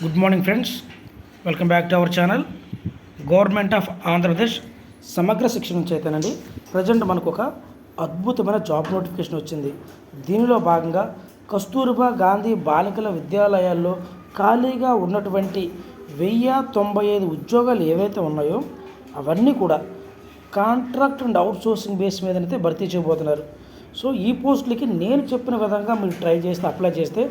Good morning friends welcome back to our channel government of Andhra Pradesh Samagra Shiksha నుంచి అయితేనండి present మనకు ఒక అద్భుతమైన జాబ్ నోటిఫికేషన్ వచ్చింది. దీనిలో భాగంగా కస్తూర్బా గాంధీ బాలికల విద్యాలయాల్లో ఖాళీగా ఉన్నటువంటి వెయ్యి తొంభై ఐదు ఉద్యోగాలు ఏవైతే ఉన్నాయో అవన్నీ కూడా కాంట్రాక్ట్ అండ్ అవుట్సోర్సింగ్ బేస్ మీదనైతే భర్తీ చేయబోతున్నారు. సో ఈ పోస్టులకి నేను చెప్పిన విధంగా మీరు ట్రై చేస్తే అప్లై చేస్తే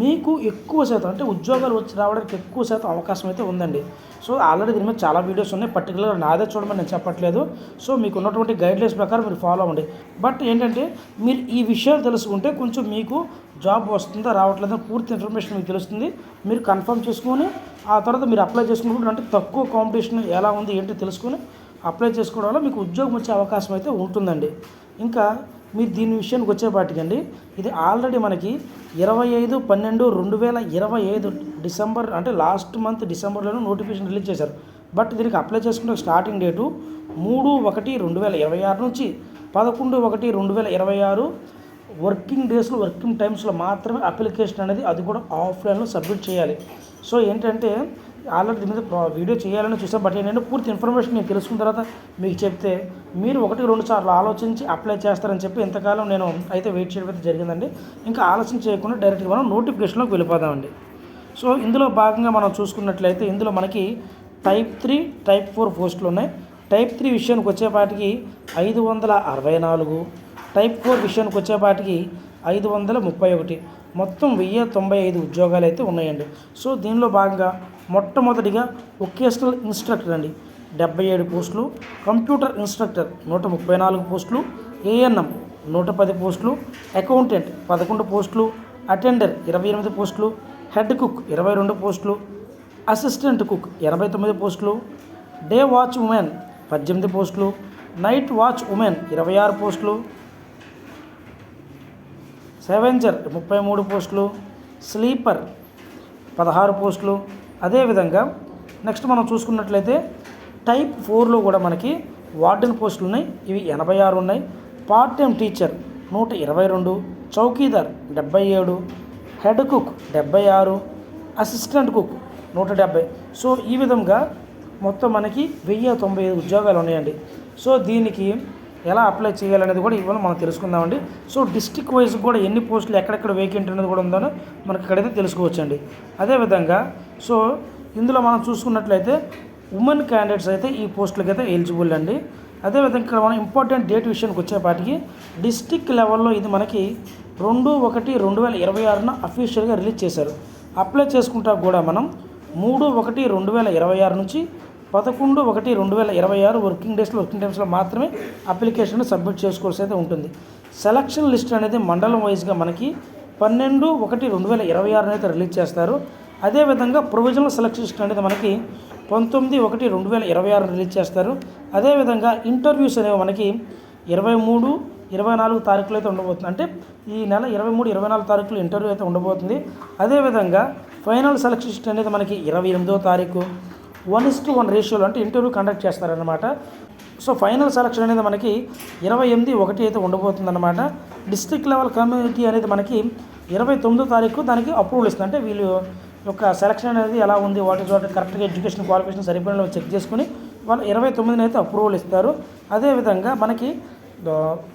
మీకు ఎక్కువ శాతం అంటే ఉద్యోగాలు వచ్చి రావడానికి ఎక్కువ శాతం అవకాశం అయితే ఉందండి. సో ఆల్రెడీ దీని మీద చాలా వీడియోస్ ఉన్నాయి. పర్టికులర్ నాదే చూడమని నేను చెప్పట్లేదు. సో మీకు ఉన్నటువంటి గైడ్లైన్స్ ప్రకారం మీరు ఫాలో అవ్వండి. బట్ ఏంటంటే మీరు ఈ విషయాలు తెలుసుకుంటే కొంచెం మీకు జాబ్ వస్తుందా రావట్లేదా పూర్తి ఇన్ఫర్మేషన్ మీకు తెలుస్తుంది. మీరు కన్ఫర్మ్ చేసుకొని ఆ తర్వాత మీరు అప్లై చేసుకున్నప్పుడు అంటే తక్కువ కాంపిటీషన్ ఎలా ఉంది ఏంటో తెలుసుకొని అప్లై చేసుకోవడం వల్ల మీకు ఉద్యోగం వచ్చే అవకాశం అయితే ఉంటుందండి. ఇంకా మీరు దీని విషయానికి వచ్చేపాటికండి ఇది ఆల్రెడీ మనకి ఇరవై ఐదు పన్నెండు రెండు వేల ఇరవై ఐదు డిసెంబర్ అంటే లాస్ట్ మంత్ డిసెంబర్లోనే నోటిఫికేషన్ రిలీజ్ చేశారు. బట్ దీనికి అప్లై చేసుకునే స్టార్టింగ్ డేటు మూడు ఒకటి రెండు వేల ఇరవై ఆరు నుంచి పదకొండు ఒకటి రెండు వేల ఇరవై ఆరు వర్కింగ్ డేస్లో వర్కింగ్ టైమ్స్లో మాత్రమే అప్లికేషన్ అనేది అది కూడా ఆఫ్లైన్లో సబ్మిట్ చేయాలి. సో ఏంటంటే ఆల్రెడీ దీని మీద వీడియో చేయాలని చూసాం. బట్ ఏంటంటే పూర్తి ఇన్ఫర్మేషన్ నేను తెలుసుకున్న తర్వాత మీకు చెప్తే మీరు ఒకటి రెండు సార్లు ఆలోచించి అప్లై చేస్తారని చెప్పి ఇంతకాలం నేను అయితే వెయిట్ చేయడం అయితే జరిగిందండి. ఇంకా ఆలోచన చేయకుండా డైరెక్ట్గా మనం నోటిఫికేషన్లోకి వెళ్ళిపోదామండి. సో ఇందులో భాగంగా మనం చూసుకున్నట్లయితే ఇందులో మనకి టైప్ త్రీ టైప్ ఫోర్ పోస్టులు ఉన్నాయి. టైప్ త్రీ విషయానికి వచ్చేపాటికి ఐదు వందల అరవై నాలుగు టైప్ ఫోర్ విషయానికి వచ్చేపాటికి ఐదు వందల ముప్పై ఒకటి. మొత్తం వెయ్యి తొంభై ఐదు ఉద్యోగాలు అయితే ఉన్నాయండి. సో దీనిలో భాగంగా మొట్టమొదటిగా ఒకేషనల్ ఇన్స్ట్రక్టర్ అండి. డెబ్బై ఏడు పోస్టులు కంప్యూటర్ ఇన్స్ట్రక్టర్ నూట ముప్పై నాలుగు పోస్టులు ఏఎన్ఎం నూట పది పోస్టులు అకౌంటెంట్ పదకొండు పోస్టులు అటెండర్ ఇరవై ఎనిమిది పోస్టులు హెడ్ కుక్ ఇరవై రెండు పోస్టులు అసిస్టెంట్ కుక్ ఎనభై తొమ్మిది పోస్టులు డే వాచ్ ఉమెన్ పద్దెనిమిది పోస్టులు నైట్ వాచ్ ఉమెన్ ఇరవై ఆరు పోస్టులు సెవెంజర్ ముప్పై మూడు పోస్టులు. స్లీపర్ పదహారు పోస్టులు. అదేవిధంగా నెక్స్ట్ మనం చూసుకున్నట్లయితే టైప్ ఫోర్లో కూడా మనకి వార్డెన్ పోస్టులు ఉన్నాయి. ఇవి ఎనభై ఆరు ఉన్నాయి. పార్ట్ టైం టీచర్ నూట ఇరవై రెండు. చౌకీదార్ డెబ్బై ఏడు. హెడ్ కుక్ డెబ్బై ఆరు. అసిస్టెంట్ కుక్ నూట డెబ్బై. సో ఈ విధంగా మొత్తం మనకి వెయ్యి తొంభై ఐదు ఉద్యోగాలు ఉన్నాయండి. సో దీనికి ఎలా అప్లై చేయాలనేది కూడా ఇవాళ మనం తెలుసుకుందామండి. సో డిస్టిక్ వైజ్ కూడా ఎన్ని పోస్టులు ఎక్కడెక్కడ వేకెంట్ అనేది కూడా ఉందో మనకి ఇక్కడైతే తెలుసుకోవచ్చండి. అదేవిధంగా సో ఇందులో మనం చూసుకున్నట్లయితే ఉమెన్ క్యాండిడేట్స్ అయితే ఈ పోస్టులకి అయితే ఎలిజిబుల్ అండి. అదేవిధంగా ఇక్కడ మనం ఇంపార్టెంట్ డేట్ విషయానికి వచ్చేపాటికి డిస్టిక్ లెవెల్లో ఇది మనకి రెండు ఒకటి రెండు వేల ఇరవై ఆరున అఫీషియల్గా రిలీజ్ చేశారు. అప్లై చేసుకుంటా కూడా మనం మూడు ఒకటి రెండు వేల ఇరవై ఆరు నుంచి పదకొండు ఒకటి రెండు వేల ఇరవై ఆరు వర్కింగ్ డేస్లో వర్కింగ్ టైమ్స్లో మాత్రమే అప్లికేషన్ సబ్మిట్ చేసుకోవాల్సి అయితే ఉంటుంది. సెలక్షన్ లిస్ట్ అనేది మండలం వైజ్గా మనకి పన్నెండు ఒకటి రెండు వేల ఇరవై ఆరున అయితే రిలీజ్ చేస్తారు. అదేవిధంగా ప్రొవిజనల్ సెలక్షన్ లిస్ట్ అనేది మనకి పంతొమ్మిది ఒకటి రెండు వేల ఇరవై ఆరు రిలీజ్ చేస్తారు. అదేవిధంగా ఇంటర్వ్యూస్ అనేవి మనకి ఇరవై మూడు ఇరవై నాలుగు తారీఖులు అయితే ఉండబోతుంది. అంటే ఈ నెల ఇరవై మూడు ఇరవై నాలుగు తారీఖులు ఇంటర్వ్యూ అయితే ఉండబోతుంది. అదేవిధంగా ఫైనల్ సెలక్షన్ లిస్ట్ అనేది మనకి ఇరవై ఎనిమిదో తారీఖు వన్ ఇస్ టు వన్ రేషియోలో అంటే ఇంటర్వ్యూ కండక్ట్ చేస్తారనమాట సో ఫైనల్ సెలక్షన్ అనేది మనకి ఇరవై ఎనిమిది ఒకటి అయితే ఉండబోతుందన్నమాట. డిస్ట్రిక్ట్ లెవెల్ కమ్యూనిటీ అనేది మనకి ఇరవై తొమ్మిదో తారీఖు దానికి అప్రూవల్ ఇస్తుంది. అంటే వీళ్ళు యొక్క సెలక్షన్ అనేది ఎలా ఉంది వాటి వాటి కరెక్ట్గా ఎడ్యుకేషన్ క్వాలిఫికేషన్ సరిపోయిన చెక్ చేసుకుని వాళ్ళు ఇరవై తొమ్మిదిని అయితే అప్రూవల్ ఇస్తారు. అదేవిధంగా మనకి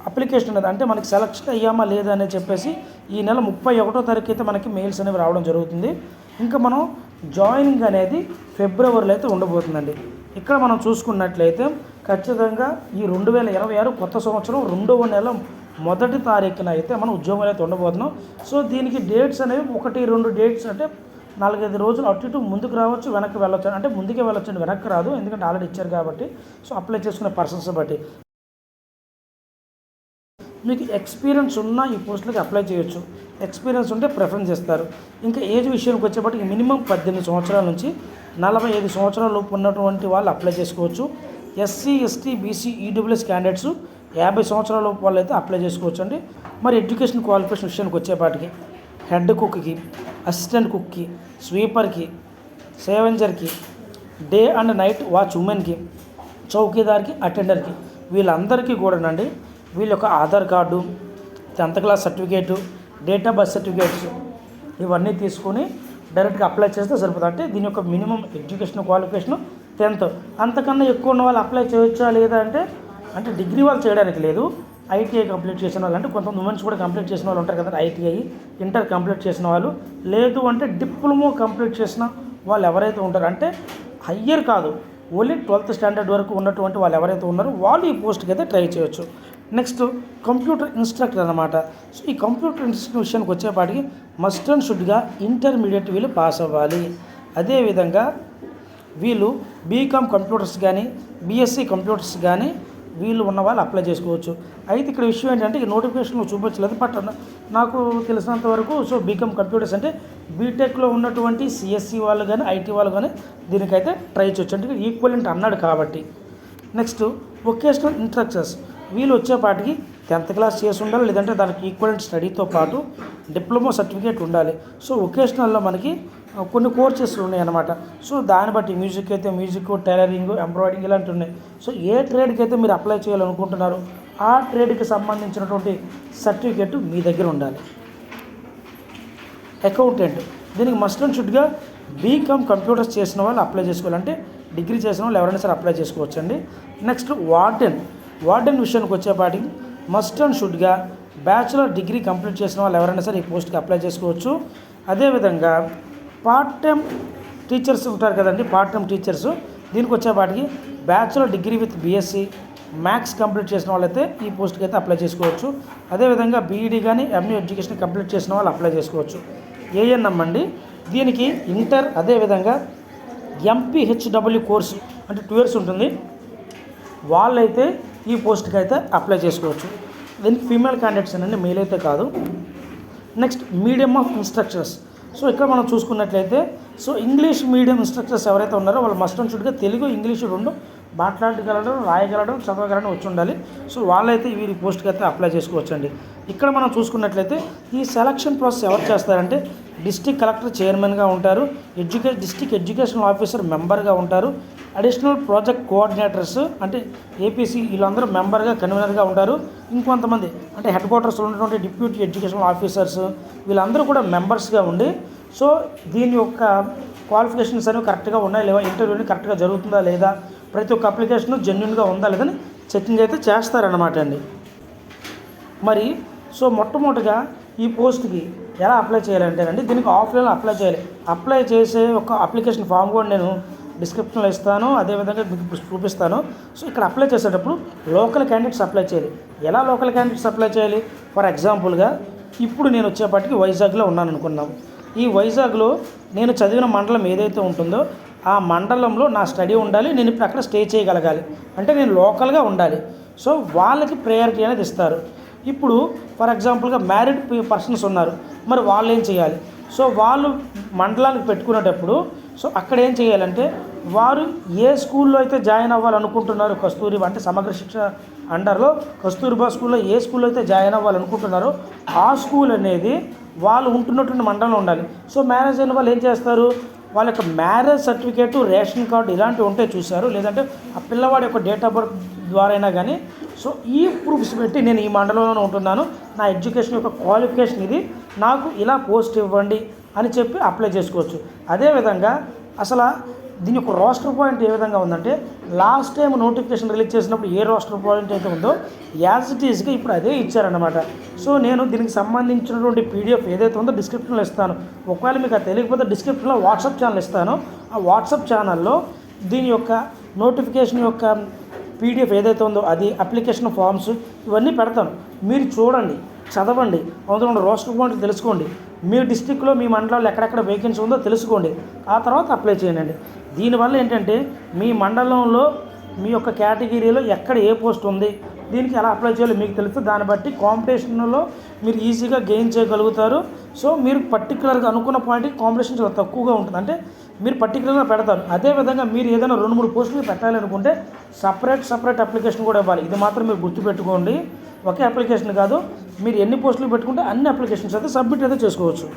అప్లికేషన్ అనేది అంటే మనకి సెలక్షన్ అయ్యామా లేదా అని చెప్పేసి ఈ నెల ముప్పై ఒకటో తారీఖు అయితే మనకి మెయిల్స్ అనేవి రావడం జరుగుతుంది. ఇంకా మనం జాయినింగ్ అనేది ఫిబ్రవరిలో అయితే ఉండబోతుందండి. ఇక్కడ మనం చూసుకున్నట్లయితే ఖచ్చితంగా ఈ రెండు వేల ఇరవై ఆరు కొత్త సంవత్సరం రెండవ నెల మొదటి తారీఖున అయితే మనం ఉద్యోగాలు అయితే ఉండబోతున్నాం. సో దీనికి డేట్స్ అనేవి ఒకటి రెండు డేట్స్ అంటే నాలుగైదు రోజులు అటు ఇటు ముందుకు రావచ్చు వెనక్కి వెళ్ళొచ్చు. అంటే ముందుకే వెళ్ళొచ్చు అండి వెనక్కి రాదు. ఎందుకంటే ఆల్రెడీ ఇచ్చారు కాబట్టి. సో అప్లై చేసుకునే పర్సన్స్ బట్టి. మీకు ఎక్స్పీరియన్స్ ఉన్న ఈ పోస్టులకు అప్లై చేయొచ్చు. ఎక్స్పీరియన్స్ ఉంటే ప్రిఫరెన్స్ ఇస్తారు ఇంకా ఏజ్ విషయానికి వచ్చేప్పటికి మినిమం పద్దెనిమిది సంవత్సరాల నుంచి నలభై ఐదు సంవత్సరాల లోపు ఉన్నటువంటి వాళ్ళు అప్లై చేసుకోవచ్చు. SC ST BC EWS candidates యాభై సంవత్సరాల లోపు వాళ్ళు అయితే అప్లై చేసుకోవచ్చు అండి. మరి ఎడ్యుకేషన్ క్వాలిఫికేషన్ విషయానికి వచ్చేపాటికి హెడ్ కుక్కి అసిస్టెంట్ కుక్కి స్వీపర్కి సేవెంజర్కి డే అండ్ నైట్ వాచ్ ఉమెన్కి చౌకీదార్కి అటెండర్కి వీళ్ళందరికీ కూడానండి వీళ్ళ యొక్క Aadhaar card tenth class certificate date of birth certificates ఇవన్నీ తీసుకొని డైరెక్ట్గా అప్లై చేస్తే సరిపోతుంది. అంటే దీని యొక్క మినిమం ఎడ్యుకేషన్ క్వాలిఫికేషన్ టెన్త్. అంతకన్నా ఎక్కువ ఉన్న వాళ్ళు అప్లై చేయొచ్చా లేదా అంటే అంటే డిగ్రీ వాళ్ళు చేయడానికి లేదు. ఐటీఐ కంప్లీట్ చేసిన వాళ్ళు అంటే కొంతమంది ఉమెన్స్ కూడా కంప్లీట్ చేసిన వాళ్ళు ఉంటారు కదా ఐటీఐ ఇంటర్ కంప్లీట్ చేసిన వాళ్ళు. లేదు అంటే డిప్లొమో కంప్లీట్ చేసిన వాళ్ళు ఎవరైతే ఉంటారో అంటే హయ్యర్ కాదు. ఓన్లీ ట్వెల్త్ స్టాండర్డ్ వరకు ఉన్నటువంటి వాళ్ళు ఎవరైతే ఉన్నారో వాళ్ళు ఈ పోస్ట్కి అయితే ట్రై చేయొచ్చు. నెక్స్ట్ కంప్యూటర్ ఇన్స్ట్రక్టర్ అనమాట సో ఈ కంప్యూటర్ ఇన్స్ట్రక్టర్ విషయానికి వచ్చేపాటికి మస్ట్ అండ్ షుడ్గా ఇంటర్మీడియట్ వీళ్ళు పాస్ అవ్వాలి. అదేవిధంగా వీళ్ళు బీకామ్ కంప్యూటర్స్ కానీ బీఎస్సీ కంప్యూటర్స్ కానీ వీళ్ళు ఉన్న వాళ్ళు అప్లై చేసుకోవచ్చు. అయితే ఇక్కడ విషయం ఏంటంటే ఈ నోటిఫికేషన్ చూపించలేదు బట్ నాకు తెలిసినంత వరకు సో బీకామ్ కంప్యూటర్స్ అంటే బీటెక్లో ఉన్నటువంటి సిఎస్సి వాళ్ళు కానీ ఐటీ వాళ్ళు కానీ దీనికైతే ట్రై చేయొచ్చు. అంటే ఈక్వల్ అంటే అన్నాడు కాబట్టి. నెక్స్ట్ వొకేషనల్ ఇన్స్ట్రక్టర్స్ వీళ్ళు వచ్చేపాటికి టెన్త్ క్లాస్ చేసి ఉండాలి లేదంటే దానికి ఈక్వలెంట్ స్టడీతో పాటు డిప్లొమా సర్టిఫికేట్ ఉండాలి. సో వొకేషనల్లో మనకి కొన్ని కోర్సెస్ ఉన్నాయన్నమాట. సో దాన్ని బట్టి మ్యూజిక్ అయితే మ్యూజిక్ టైలరింగ్ ఎంబ్రాయిడింగ్ ఇలాంటివి ఉన్నాయి. సో ఏ ట్రేడ్కి అయితే మీరు అప్లై చేయాలనుకుంటున్నారో ఆ ట్రేడ్కి సంబంధించినటువంటి సర్టిఫికేట్ మీ దగ్గర ఉండాలి. అకౌంటెంట్ దీనికి మస్ట్ అండ్ షుడ్గా బీకామ్ కంప్యూటర్స్ చేసిన వాళ్ళు అప్లై చేసుకోవాలంటే డిగ్రీ చేసిన వాళ్ళు ఎవరైనా సరే అప్లై చేసుకోవచ్చండి. నెక్స్ట్ వార్డెన్ వార్డెన్ విషయానికి వచ్చేపాటికి మస్ట్ అండ్ షుడ్గా బ్యాచులర్ డిగ్రీ కంప్లీట్ చేసిన వాళ్ళు ఎవరైనా సరే ఈ పోస్ట్కి అప్లై చేసుకోవచ్చు. అదేవిధంగా పార్ట్ టైం టీచర్స్ ఉంటారు కదండి పార్ట్ టైం టీచర్స్ దీనికి వచ్చేపాటికి bachelor degree with BSc maths complete చేసిన వాళ్ళైతే ఈ పోస్ట్కి అయితే అప్లై చేసుకోవచ్చు. అదేవిధంగా బీఈడీ కానీ ఎంఏ ఎడ్యుకేషన్ కంప్లీట్ చేసిన వాళ్ళు అప్లై చేసుకోవచ్చు. ఏఎన్ఎం అండి దీనికి ఇంటర్ అదేవిధంగా ఎంపీహెచ్డబ్ల్యూ కోర్సు అంటే టూ ఇయర్స్ ఉంటుంది. వాళ్ళైతే ఈ పోస్ట్కి అయితే అప్లై చేసుకోవచ్చు. దీనికి ఫీమేల్ క్యాండిడేట్స్ అండి మేల్ అయితే కాదు. Next medium of instructors so ఇక్కడ మనం చూసుకున్నట్లయితే సో ఇంగ్లీష్ మీడియం ఇన్స్ట్రక్టర్స్ ఎవరైతే ఉన్నారో వాళ్ళు మస్ట్ అండ్ షుడ్గా తెలుగు ఇంగ్లీష్ రెండు మాట్లాడగలడం రాయగలడం చదవగలడం వచ్చి ఉండాలి. సో వాళ్ళైతే వీరి పోస్ట్కి అయితే అప్లై చేసుకోవచ్చండి. ఇక్కడ మనం చూసుకున్నట్లయితే ఈ సెలక్షన్ ప్రాసెస్ ఎవరు చేస్తారంటే డిస్టిక్ కలెక్టర్ చైర్మన్గా ఉంటారు ఎడ్యుకే డిస్టిక్ ఎడ్యుకేషన్ ఆఫీసర్ మెంబర్గా ఉంటారు అడిషనల్ ప్రాజెక్ట్ కోఆర్డినేటర్స్ అంటే ఏపీసీ వీళ్ళందరూ మెంబర్గా కన్వీనర్గా ఉంటారు. ఇంకొంతమంది అంటే హెడ్ క్వార్టర్స్లో ఉన్నటువంటి డిప్యూటీ ఎడ్యుకేషన్ ఆఫీసర్స్ వీళ్ళందరూ కూడా మెంబర్స్గా ఉండి సో దీని యొక్క క్వాలిఫికేషన్స్ అనేవి కరెక్ట్గా ఉన్నాయి లేవా ఇంటర్వ్యూని కరెక్ట్గా జరుగుతుందా లేదా ప్రతి ఒక్క అప్లికేషన్ జెన్యున్గా ఉందా లేదని చెకింగ్ అయితే చేస్తారన్నమాట అండి. మరి సో మొట్టమొదటిగా ఈ పోస్ట్కి ఎలా అప్లై చేయాలంటేనండి దీనికి ఆఫ్లైన్లో అప్లై చేయాలి. అప్లై చేసే ఒక అప్లికేషన్ ఫామ్ కూడా నేను డిస్క్రిప్షన్లో ఇస్తాను అదేవిధంగా మీకు చూపిస్తాను. సో ఇక్కడ అప్లై చేసేటప్పుడు లోకల్ క్యాండిడేట్స్ అప్లై చేయాలి. ఎలా లోకల్ క్యాండిడేట్స్ అప్లై చేయాలి? ఫర్ ఎగ్జాంపుల్గా ఇప్పుడు నేను వచ్చేపాటికి వైజాగ్లో ఉన్నాను అనుకున్నాం ఈ వైజాగ్లో నేను చదివిన మండలం ఏదైతే ఉంటుందో ఆ మండలంలో నా స్టడీ ఉండాలి నేను ఇప్పుడు అక్కడ స్టే చేయగలగాలి. అంటే నేను లోకల్గా ఉండాలి. సో వాళ్ళకి ప్రయారిటీ అనేది ఇస్తారు. ఇప్పుడు ఫర్ ఎగ్జాంపుల్గా మ్యారీడ్ పర్సన్స్ ఉన్నారు. మరి వాళ్ళు ఏం చేయాలి? సో వాళ్ళు మండలానికి పెట్టుకునేటప్పుడు సో అక్కడ ఏం చేయాలంటే వారు ఏ స్కూల్లో అయితే జాయిన్ అవ్వాలనుకుంటున్నారు కస్తూరి అంటే సమగ్ర శిక్ష అండర్లో కస్తూరిబా స్కూల్లో ఏ స్కూల్లో అయితే జాయిన్ అవ్వాలనుకుంటున్నారో ఆ స్కూల్ అనేది వాళ్ళు ఉంటున్నటువంటి మండలంలో ఉండాలి. సో మ్యారేజ్ అయిన వాళ్ళు ఏం చేస్తారు? వాళ్ళ యొక్క మ్యారేజ్ సర్టిఫికేట్ రేషన్ కార్డు ఇలాంటివి ఉంటే చూశారు. లేదంటే ఆ పిల్లవాడి యొక్క డేట్ ఆఫ్ బర్త్ ద్వారా అయినా కానీ సో ఈ ప్రూఫ్స్ పెట్టి నేను ఈ మండలంలోనే ఉంటున్నాను. నా ఎడ్యుకేషన్ యొక్క క్వాలిఫికేషన్ ఇది. నాకు ఇలా పోస్ట్ ఇవ్వండి అని చెప్పి అప్లై చేసుకోవచ్చు. అదేవిధంగా అసలు దీని యొక్క రోస్టర్ పాయింట్ ఏ విధంగా ఉందంటే లాస్ట్ టైం నోటిఫికేషన్ రిలీజ్ చేసినప్పుడు ఏ రోస్టర్ పాయింట్ అయితే ఉందో యాజ్ ఇట్ ఈస్గా ఇప్పుడు అదే ఇచ్చారన్నమాట. సో నేను దీనికి సంబంధించినటువంటి పీడిఎఫ్ ఏదైతే ఉందో డిస్క్రిప్షన్లో ఇస్తాను. ఒకవేళ మీకు అది తెలియకపోతే డిస్క్రిప్షన్లో వాట్సాప్ ఛానల్ ఇస్తాను. ఆ వాట్సాప్ ఛానల్లో దీని యొక్క నోటిఫికేషన్ యొక్క పీడిఎఫ్ ఏదైతే ఉందో అది అప్లికేషన్ ఫామ్స్ ఇవన్నీ పెడతాను. మీరు చూడండి చదవండి అందులో రోస్టర్ పాయింట్ తెలుసుకోండి. మీ డిస్టిక్లో మీ మండలంలో ఎక్కడెక్కడ వేకెన్సీ ఉందో తెలుసుకోండి. ఆ తర్వాత అప్లై చేయండి. దీనివల్ల ఏంటంటే మీ మండలంలో మీ యొక్క కేటగిరీలో ఎక్కడ ఏ పోస్ట్ ఉంది దీనికి ఎలా అప్లై చేయాలో మీకు తెలుసు. దాన్ని బట్టి కాంపిటీషన్లో మీరు ఈజీగా గెయిన్ చేయగలుగుతారు. సో మీరు పర్టికులర్గా అనుకున్న పాయింట్కి కాంపిటీషన్ చాలా తక్కువగా ఉంటుంది. అంటే మీరు పర్టికులర్గా పెడతారు. అదేవిధంగా మీరు ఏదైనా రెండు మూడు పోస్టులు పెట్టాలనుకుంటే సపరేట్ సపరేట్ అప్లికేషన్ కూడా ఇవ్వాలి. ఇది మాత్రం మీరు గుర్తుపెట్టుకోండి. ఒకే అప్లికేషన్ కాదు మీరు ఎన్ని పోస్టులు పెట్టుకుంటే అన్ని అప్లికేషన్స్ అయితే సబ్మిట్ అయితే చేసుకోవచ్చు.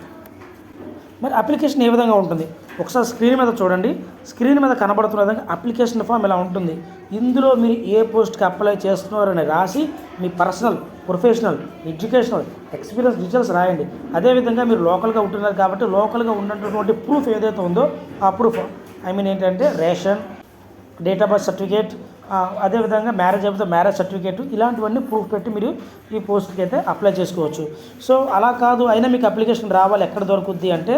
మరి అప్లికేషన్ ఏ విధంగా ఉంటుంది? ఒకసారి స్క్రీన్ మీద చూడండి. స్క్రీన్ మీద కనబడుతున్న విధంగా అప్లికేషన్ ఫామ్ ఇలా ఉంటుంది. ఇందులో మీరు ఏ పోస్ట్కి అప్లై చేస్తున్నారని రాసి మీ personal professional educational experience details రాయండి. అదేవిధంగా మీరు లోకల్గా ఉంటున్నారు కాబట్టి లోకల్గా ఉన్నటువంటి ప్రూఫ్ ఏదైతే ఉందో ఆ ప్రూఫ్. ఐ మీన్ ఏంటంటే ration date of birth certificate అదేవిధంగా మ్యారేజ్ అయిపోతే మ్యారేజ్ సర్టిఫికేట్ ఇలాంటివన్నీ ప్రూఫ్ పెట్టి మీరు ఈ పోస్ట్కి అయితే అప్లై చేసుకోవచ్చు. సో అలా కాదు అయినా మీకు అప్లికేషన్ రావాలి ఎక్కడ దొరుకుద్ది అంటే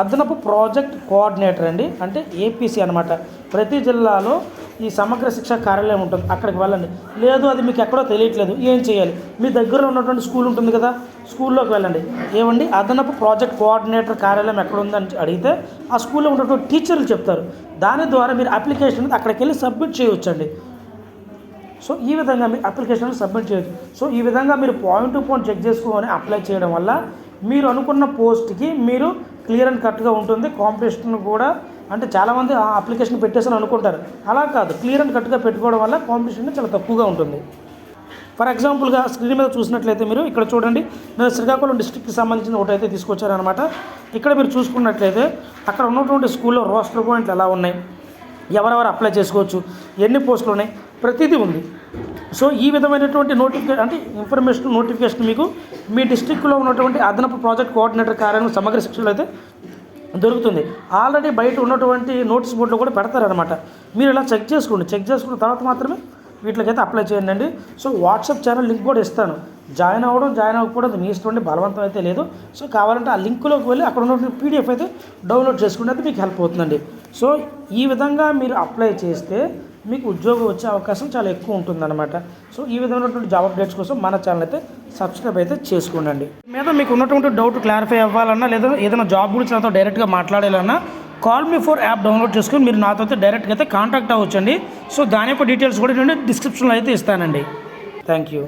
అదనపు ప్రాజెక్ట్ కోఆర్డినేటర్ అండి. అంటే ఏపీసీ అనమాట ప్రతి జిల్లాలో ఈ సమగ్ర శిక్షా కార్యాలయం ఉంటుంది అక్కడికి వెళ్ళండి. లేదు అది మీకు ఎక్కడో తెలియట్లేదు ఏం చేయాలి? మీ దగ్గర ఉన్నటువంటి స్కూల్ ఉంటుంది కదా స్కూల్లోకి వెళ్ళండి. ఏమండి? అదనపు ప్రాజెక్ట్ కోఆర్డినేటర్ కార్యాలయం ఎక్కడ ఉందని అడిగితే ఆ స్కూల్లో ఉన్నటువంటి టీచర్లు చెప్తారు. దాని ద్వారా మీరు అప్లికేషన్ అక్కడికి వెళ్ళి సబ్మిట్ చేయవచ్చండి సో ఈ విధంగా మీరు అప్లికేషన్ సబ్మిట్ చేయొచ్చు. సో ఈ విధంగా మీరు పాయింట్ టు పాయింట్ చెక్ చేసుకొని అప్లై చేయడం వల్ల మీరు అనుకున్న పోస్ట్కి మీరు క్లియర్ అండ్ కట్గా ఉంటుంది. కాంపిటీషన్ కూడా అంటే చాలామంది ఆ అప్లికేషన్ పెట్టేసని అనుకుంటారు. అలా కాదు. క్లియర్ అండ్ కట్గా పెట్టుకోవడం వల్ల కాంపిటీషన్ చాలా తక్కువగా ఉంటుంది. ఫర్ ఎగ్జాంపుల్గా స్క్రీన్ మీద చూసినట్లయితే మీరు ఇక్కడ చూడండి. నేను శ్రీకాకుళం డిస్ట్రిక్ట్కి సంబంధించిన ఒకటి అయితే తీసుకొచ్చారనమాట ఇక్కడ మీరు చూసుకున్నట్లయితే అక్కడ ఉన్నటువంటి స్కూల్లో రోస్టర్ పాయింట్లు ఎలా ఉన్నాయి? ఎవరెవరు అప్లై చేసుకోవచ్చు? ఎన్ని పోస్టులు ఉన్నాయి? ప్రతిదీ ఉంది. సో ఈ విధమైనటువంటి నోటిఫికేషన్ అంటే ఇన్ఫర్మేషన్ నోటిఫికేషన్ మీకు మీ డిస్టిక్లో ఉన్నటువంటి అదనపు ప్రాజెక్ట్ కోఆర్డినేటర్ కార్యాలయం సమగ్ర శిక్షణలో అయితే దొరుకుతుంది. ఆల్రెడీ బయట ఉన్నటువంటి నోటీస్ బోర్డులో కూడా పెడతారనమాట మీరు ఇలా చెక్ చేసుకోండి. చెక్ చేసుకున్న తర్వాత మాత్రమే వీటికైతే అప్లై చేయండి. అండి సో వాట్సాప్ ఛానల్ లింక్ కూడా ఇస్తాను. జాయిన్ అవ్వడం జాయిన్ అవ్వకపోవడం మీ ఇష్టం అండి బలవంతం అయితే లేదు. సో కావాలంటే ఆ లింక్లోకి వెళ్ళి అక్కడ ఉన్న పీడిఎఫ్ అయితే డౌన్లోడ్ చేసుకుంటే మీకు హెల్ప్ అవుతుందండి. సో ఈ విధంగా మీరు అప్లై చేస్తే మీకు ఉద్యోగం వచ్చే అవకాశం చాలా ఎక్కువ ఉంటుందన్నమాట. సో ఈ విధమైనటువంటి జాబ్ అప్డేట్స్ కోసం మన ఛానల్ అయితే సబ్స్క్రైబ్ అయితే చేసుకోండి మీద మీకు ఉన్నటువంటి డౌట్ క్లారిఫై అవ్వాలన్నా లేదా ఏదైనా జాబ్ గురించి నాతో డైరెక్ట్గా మాట్లాడాలన్నా call me four app download చేసుకుని మీరు నాతో అయితే డైరెక్ట్గా అయితే కాంటాక్ట్ అవ్వచ్చండి. సో దాని యొక్క డీటెయిల్స్ కూడా నేను డిస్క్రిప్షన్లో అయితే ఇస్తానండి. Thank you